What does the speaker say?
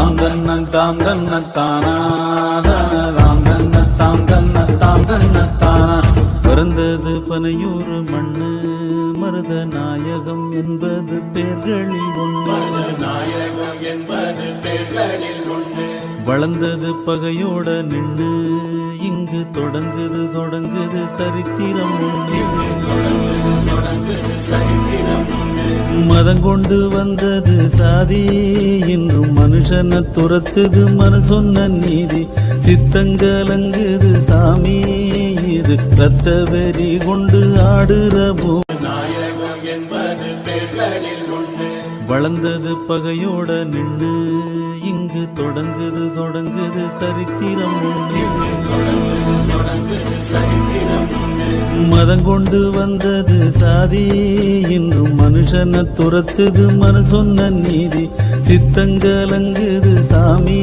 தாம் தன்ன தாம் தன்ன தானா தாம் தன்ன தாம் தன்ன தாம் தன்ன தானா. பிறந்தது பனையூர் மண்ணு மருத நாயகம் என்பது பேர்களில் ஒன்று நாயகம் என்பது பேர்களில் உண்டு வளர்ந்தது பகையோட நின்று இங்கு தொடங்குது தொடங்குது சரித்திரம் ஒன்று மதம் கொண்டு வந்தது சாதி. இன்றும் மனுஷனை துரத்துது மனு சொன்ன நீதி சித்தங்கலங்குது சாமி. இது ரத்த வெறி கொண்டு ஆடுற நாயகம் என்பது பேர்களில் உண்டு. வளர்ந்தது பகையோட நின்று. இங்கு தொடங்குது தொடங்குது சரித்திரம் ஒன்று மதம் கொண்டு வந்தது சாதி. இன்றும் மனுஷனை துரத்துது மனு சொன்ன நீதி சித்தங்கலங்குது சாமி.